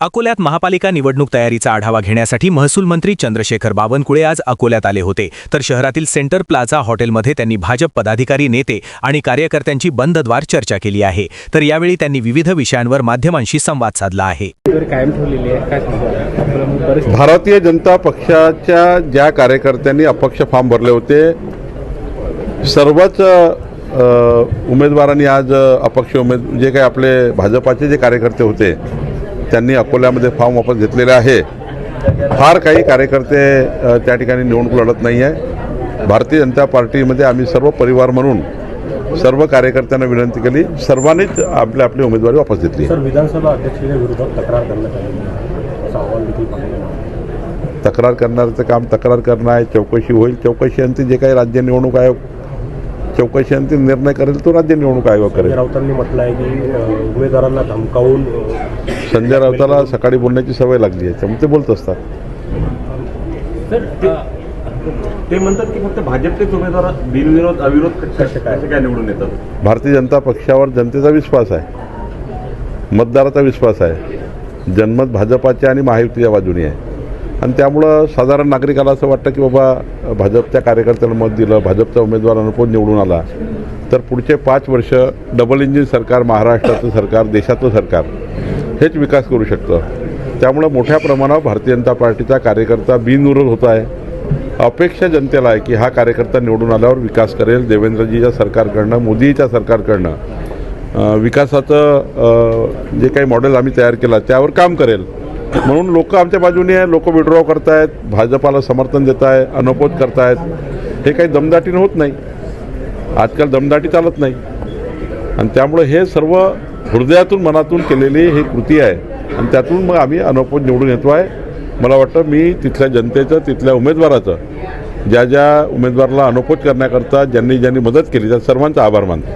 अकोल्यात महापालिका निवडणूक तयारीचा आढावा घेण्यासाठी महसूल मंत्री चंद्रशेखर बावनकुळे आज अकोल्यात आले होते. तर शहरातील सेंटर प्लाझा हॉटेलमध्ये त्यांनी भाजप पदाधिकारी नेते आणि कार्यकर्त्यांची बंदद्वार चर्चा केली आहे. तर यावेळी त्यांनी विविध विषयांवर माध्यमांशी संवाद साधला आहे. तर कायम ठेवलेली आहे. काय सांगू आपलं बरेच भारतीय जनता पक्षाच्या ज्या कार्यकर्त्यांनी अपक्ष फॉर्म भरले होते सर्वच उमेदवारांनी आज अपक्ष उमेद जे काही आपले भाजपाचे जे कार्यकर्ते होते त्यांनी अकोल्यामध्ये फॉर्म वापस घेतलेले आहे. फार काही कार्यकर्ते त्या ठिकाणी निवडणूक लढत नाही आहे. भारतीय जनता पार्टीमध्ये आम्ही सर्व परिवार म्हणून सर्व कार्यकर्त्यांना विनंती केली. सर्वांनीच आपली आपली उमेदवारी वापस घेतली. विधानसभा तक्रार करणाऱ्याचं काम तक्रार करणं आहे. चौकशी होईल. चौकशीअंती जे काही राज्य निवडणूक आयोग चौकशीअंती निर्णय करेल तो राज्य निवडणूक आयोग करेल. राऊतांनी म्हटलं आहे की उमेदवारांना धमकावून संजय राऊताला सकाळी बोलण्याची सवय लागली आहे त्यामुळे ते बोलत असतात. सर ते- म्हणतात की फक्त भाजपचेच उमेदवार बिनविरोध अविरोध कसे काय काय निवडून येतात? भारतीय जनता पक्षावर जनतेचा विश्वास आहे. मतदाराचा विश्वास आहे. जनमत भाजपाच्या आणि महायुतीच्या बाजूने आहे. आणि त्यामुळं साधारण नागरिकाला असं वाटतं की बाबा भाजपच्या कार्यकर्त्याला मत दिलं भाजपचा उमेदवार अनुपून निवडून आला तर पुढचे पाच वर्ष डबल इंजिन सरकार महाराष्ट्राचं सरकार देशाचं सरकार. हेच विकास करू शकतं. त्यामुळं मोठ्या प्रमाणावर भारतीय जनता पार्टीचा कार्यकर्ता बिनविरोध होत आहे. अपेक्षा जनतेला आहे की हा कार्यकर्ता निवडून आल्यावर विकास करेल देवेंद्रजीच्या सरकारकडनं मोदीच्या सरकारकडनं. विकासाचं जे काही मॉडेल आम्ही तयार केलं त्यावर काम करेल. म्हणून लोक आमच्या बाजूने आहे लोक विड्रॉ करतायत भाजपाला समर्थन देत आहे अनपोज करतायत. हे काही दमदाटीनं होत नाही. आजकाल दमदाटी चालत नाही. आणि त्यामुळे हे सर्व हृदयातून मनातून केलेली ही कृती आहे. आणि त्यातून मग आम्ही अनपोज निवडून येतो आहे. मला वाटतं मी तिथल्या जनतेचं तिथल्या उमेदवाराचं ज्या ज्या उमेदवाराला अनपोज करण्याकरता ज्यांनी ज्यांनी मदत केली त्या सर्वांचा आभार मानतो.